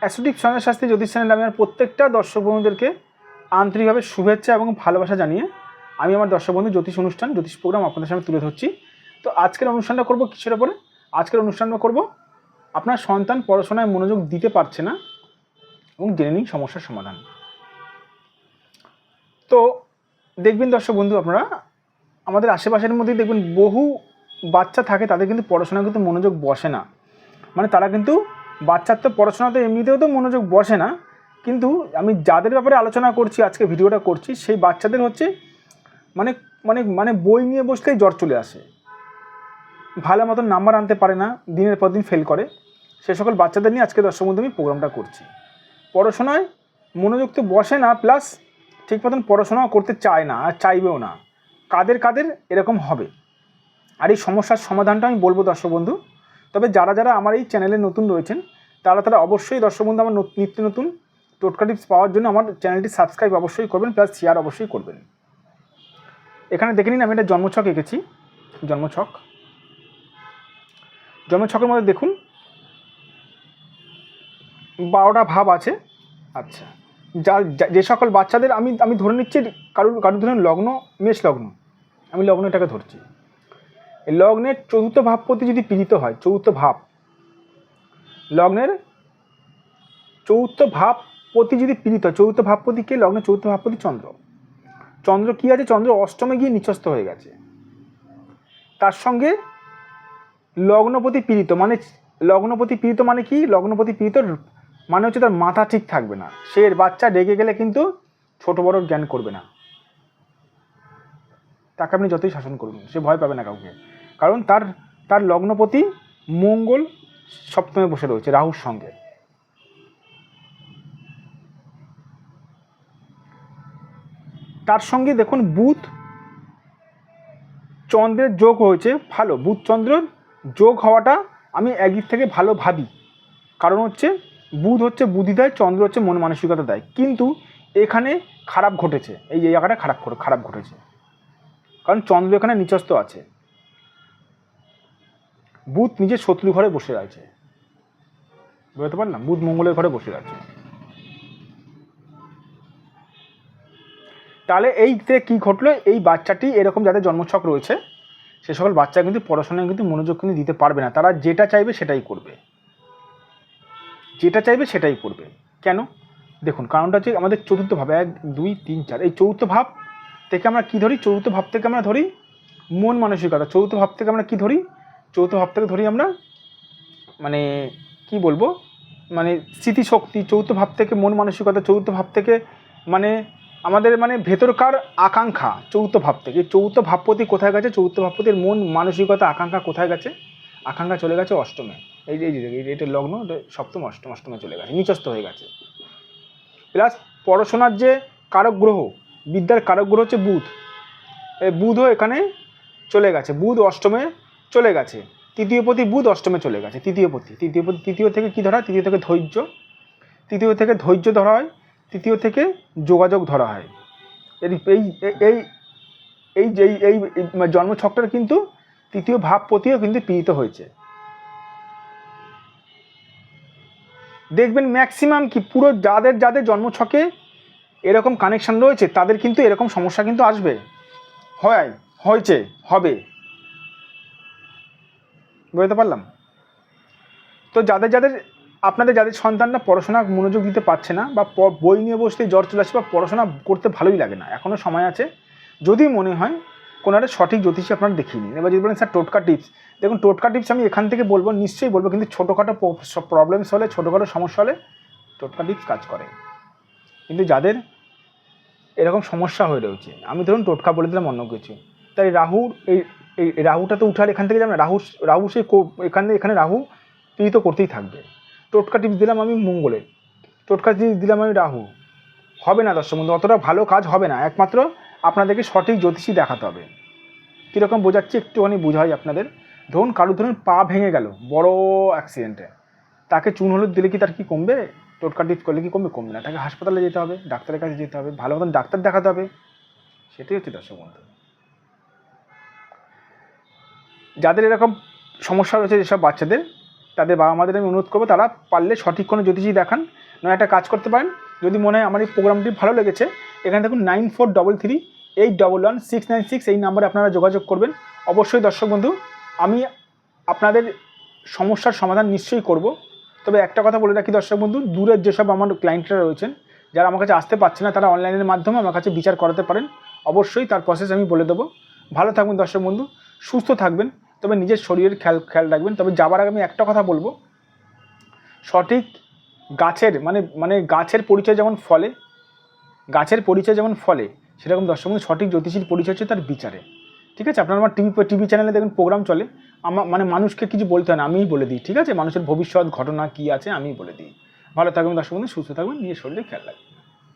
অ্যাসোটিক সঞ্জয় শাস্ত্রী জ্যোতিষ চ্যানেলে আমি আমার প্রত্যেকটা দর্শক বন্ধুদেরকে আন্তরিকভাবে শুভেচ্ছা এবং ভালোবাসা জানিয়ে আমি আমার দর্শক বন্ধু জ্যোতিষ অনুষ্ঠান, জ্যোতিষ প্রোগ্রাম আপনাদের সামনে তুলে ধরছি। তো আজকের অনুষ্ঠানটা করব কিসের ওপরে? আজকের অনুষ্ঠানটা করব, আপনার সন্তান পড়াশোনায় মনোযোগ দিতে পারছে না এবং জেনে নিন সমস্যার সমাধান। তো দেখবেন দর্শক বন্ধু আপনারা আমাদের আশেপাশের মধ্যেই দেখবেন বহু বাচ্চা থাকে, তাদের কিন্তু পড়াশোনায় কিন্তু মনোযোগ বসে না। মানে তারা কিন্তু বাচ্চার তো পড়াশোনাতে এমনিতেও তো মনোযোগ বসে না, কিন্তু আমি যাদের ব্যাপারে আলোচনা করছি, আজকে ভিডিওটা করছি, সেই বাচ্চাদের হচ্ছে মানে মানে মানে বই নিয়ে বসলেই জ্বর চলে আসে। ভালো মতন নাম্বার আনতে পারে না, দিনের পর দিন ফেল করে। সে সকল বাচ্চাদের নিয়ে আজকে দর্শক বন্ধু আমি প্রোগ্রামটা করছি। পড়াশোনায় মনোযোগ তো বসে না প্লাস ঠিক মতন পড়াশোনাও করতে চায় না, আর চাইবেও না। কাদের কাদের এরকম হবে। আর এই সমস্যার সমাধানটা আমি বলব দর্শক বন্ধু। তবে যারা যারা আমার এই চ্যানেলে নতুন রয়েছেন তারা তারা অবশ্যই দর্শক বন্ধু, আমার নিত্য নতুন টোটকা টিপস পাওয়ার জন্য আমার চ্যানেলটি সাবস্ক্রাইব অবশ্যই করবেন, প্লাস শেয়ার অবশ্যই করবেন। এখানে দেখে নিন, আমি একটা জন্মছক এঁকেছি। জন্মছক। জন্মছকের মধ্যে দেখুন, বারোটা ভাব আছে। আচ্ছা যা যা- সকল বাচ্চাদের আমি আমি ধরে নিচ্ছি, কারুর কারুর ধরেন লগ্ন, মেষ লগ্ন। আমি লগ্ন এটাকে ধরছি। লগ্নের চতুর্থ ভাবপতি যদি পীড়িত হয়, চতুর্থ ভাব লগ্নের চতুর্থ ভাবপতি যদি পীড়িত হয় চতুর্থ ভাবপতি কে? লগ্নের চতুর্থ ভাবপতি চন্দ্র। চন্দ্র কি আছে? চন্দ্র অষ্টমে গিয়ে নিচস্থ হয়ে গেছে। তার সঙ্গে লগ্নপতি পীড়িত মানে লগ্নপতি পীড়িত মানে কি? লগ্নপতি পীড়িত মানে হচ্ছে তার মাথা ঠিক থাকবে না। সে বাচ্চা রেগে গেলে কিন্তু ছোট বড় জ্ঞান করবে না। তাকে আপনি যতই শাসন করুন, সে ভয় পাবে না কাউকে। কারণ তার তার লগ্নপতি মঙ্গল সপ্তমে বসে রয়েছে রাহুর সঙ্গে। তার সঙ্গে দেখুন বুধ, চন্দ্রের যোগ হয়েছে, ভালো, বুধ চন্দ্রের যোগ হওয়াটা আমি একদিক থেকে ভালো ভাবি। কারণ হচ্ছে বুধ হচ্ছে বুদ্ধি দেয় চন্দ্র হচ্ছে মন মানসিকতা দেয় কিন্তু এখানে খারাপ ঘটেছে, এই জায়গাটা খারাপ খারাপ ঘটেছে। কারণ চন্দ্র এখানে নিচস্থ আছে। বুধ নিজের শত্রু ঘরে বসে আছে। বুঝতে পারলাম? বুধ মঙ্গলের ঘরে বসে আছে। তাহলে এই থেকে কী ঘটলো? এই বাচ্চাটি এরকম যাদের জন্মছক রয়েছে, সে সকল বাচ্চা কিন্তু পড়াশোনায় কিন্তু মনোযোগ কিন্তু দিতে পারবে না। তারা যেটা চাইবে সেটাই করবে। যেটা চাইবে সেটাই করবে। কেন? দেখুন, কারণটা হচ্ছে আমাদের চতুর্থ ভাব, এক, দুই, তিন, চার। এই চতুর্থ ভাব থেকে আমরা কি ধরি? চতুর্থ ভাব থেকে আমরা ধরি মন মানসিকতা। চতুর্থ ভাব থেকে আমরা কি ধরি? চতুর্থ ভাব থেকে ধরি আমরা মানে কি বলব মানে স্মৃতিশক্তি চৌথ ভাব থেকে মন মানসিকতা চৌথ ভাব থেকে মানে আমাদের মানে ভেতরকার আকাঙ্ক্ষা চৌথ ভাব থেকে। চৌথ ভাবপতি কোথায় গেছে? চৌথ ভাবপতির মন মানসিকতা, আকাঙ্ক্ষা কোথায় গেছে? আকাঙ্ক্ষা চলে গেছে অষ্টমে। এই যে, এই এটা লগ্ন সপ্তম, অষ্টম, অষ্টমে চলে গেছে, নিচস্থ হয়ে গেছে। প্লাস পড়াশোনার যে কারক গ্রহ বিদ্যার কারক গ্রহ হচ্ছে বুধ। বুধও এখানে চলে গেছে। বুধ অষ্টমে চলে গেছে। তৃতীয় পতি বুধ অষ্টমে চলে গেছে, তৃতীয় পতি। তৃতীয় পতি, তৃতীয় থেকে কী ধরা হয়? তৃতীয় থেকে ধৈর্য। তৃতীয় থেকে ধৈর্য ধরা হয়, তৃতীয় থেকে যোগাযোগ ধরা হয়। এই এই এই এই যে এই এই জন্মছকটার কিন্তু তৃতীয় ভাবপতিও কিন্তু পীড়িত হয়েছে। দেখবেন ম্যাক্সিমাম কি? পুরো যাদের যাদের জন্মছকে এরকম কানেকশন রয়েছে, তাদের কিন্তু এরকম সমস্যা কিন্তু আসবে। হয়, হয়েছে, হবে। বুঝতে পারলাম? তো যাদের যাদের, আপনাদের যাদের সন্তানরা পড়াশোনা মনোযোগ দিতে পারছে না বা বই নিয়ে বসলেই জ্বর চলে আসে বা পড়াশোনা করতে ভালোই লাগে না এখনও সময় আছে। যদি মনে হয় কোনো একটা সঠিক জ্যোতিষী আপনারা দেখিয়ে নিন। এবার যদি বলেন, স্যার, টোটকা টিপস। দেখুন, টোটকা টিপস আমি এখান থেকে বলব, নিশ্চয়ই বলব, কিন্তু ছোটোখাটো প্রবলেমস হলে, ছোটোখাটো সমস্যা হলে টোটকা টিপস কাজ করে। কিন্তু যাদের এরকম সমস্যা হয়ে রয়েছে, আমি ধরুন টোটকা বলে দিলাম অন্য কিছু, তাই রাহুর এই এই রাহুটা তো উঠার এখান থেকে যাবে না। রাহু রাহু কো- এখানে এখানে রাহু পীড়িত করতেই থাকবে। টোটকা টিপস দিলাম আমি মঙ্গলের টোটকা টিপস দিলাম আমি রাহু। হবে না দর্শক বন্ধু, অতটা ভালো কাজ হবে না। একমাত্র আপনাদেরকে সঠিক জ্যোতিষী দেখাতে হবে। কীরকম বোঝাচ্ছি একটুখানি বোঝাই আপনাদের। ধরুন কারোর ধরুন পা ভেঙে গেল, বড় অ্যাক্সিডেন্টে তাকে চুন হলুদ দিলে কি তার কি কমবে? টোটকা টিপস করলে কি কমবে? কমবে না। তাকে হাসপাতালে যেতে হবে, ডাক্তারের কাছে যেতে হবে, ভালো মতন ডাক্তার দেখাতে হবে। সেটাই হচ্ছে দর্শক বন্ধু। যাদের এরকম সমস্যা রয়েছে যেসব বাচ্চাদের, তাদের বাবা মাদের আমি অনুরোধ করব, তারা পারলে সঠিক কোনো জ্যোতিষী দেখান, নয় একটা কাজ করতে পারেন। যদি মনে হয় আমার এই প্রোগ্রামটি ভালো লেগেছে, এখানে দেখুন nine four double three eight double one six nine six এই নাম্বারে আপনারা যোগাযোগ করবেন। অবশ্যই দর্শক বন্ধু, আমি আপনাদের সমস্যার সমাধান নিশ্চয়ই করব। তবে একটা কথা বলে রাখি দর্শক বন্ধু, দূরের যেসব আমার ক্লায়েন্টরা রয়েছেন, যারা আমার কাছে আসতে পারছে না, তারা অনলাইনের মাধ্যমে আমার কাছে বিচার করাতে পারেন। অবশ্যই তার প্রসেস আমি বলে দেবো। ভালো থাকবেন দর্শক বন্ধু, সুস্থ থাকবেন। তবে নিজের শরীরের খেয়াল খেয়াল রাখবেন। তবে যাবার আগে আমি একটা কথা বলব। সঠিক গাছের মানে মানে গাছের পরিচয় যেমন ফলে, গাছের পরিচয় যেমন ফলে, সেরকম দর্শক সঠিক জ্যোতিষীর পরিচয় হচ্ছে তার বিচারে। ঠিক আছে? আপনার আমার টিভি টিভি চ্যানেলে দেখুন, প্রোগ্রাম চলে। আমার মানে মানুষকে কিছু বলতে হয় না, আমিই বলে দিই, ঠিক আছে? মানুষের ভবিষ্যৎ ঘটনা কী আছে, আমিই বলে দিই। ভালো থাকবেন দর্শক বন্ধু, সুস্থ থাকবেন, নিজের শরীরে খেয়াল রাখবেন।